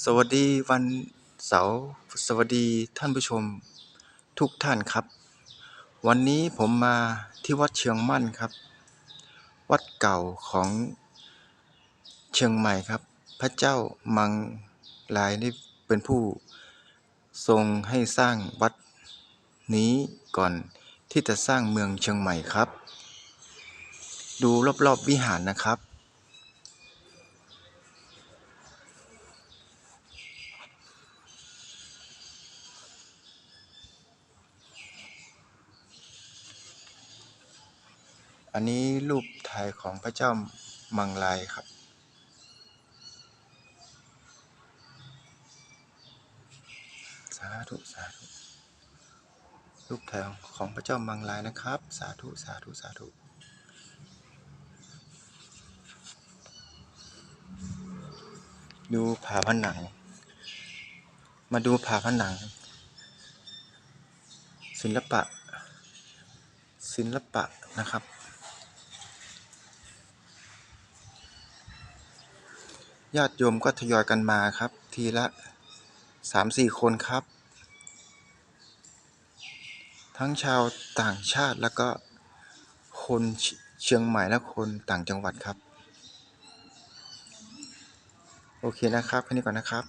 สวัสดีวันเสาร์สวัสดีท่านผู้ชมทุกท่านครับ วันนี้ผมมาที่วัดเชียงมั่นครับ วัดเก่าของเชียงใหม่ครับ พระเจ้ามังลายนี่เป็นผู้ทรงให้สร้างวัดนี้ก่อนที่จะสร้างเมืองเชียงใหม่ครับ ดูรอบๆวิหารนะครับ อันนี้รูปถ่ายของพระเจ้ามังลายครับ สาธุ สาธุ รูปถ่ายของพระเจ้ามังลายนะครับ สาธุ สาธุ สาธุดูผาผนัง มาดูผาผนัง ศิลปะ ศิลปะนะครับ ญาติโยมก็ทยอยกันมาครับ ทีละสามสี่คนครับ ทั้งชาวต่างชาติแล้วก็คนเชเชียงใหม่และคนต่างจังหวัดครับ โอเคนะครับ แค่นี้ก่อนนะครับ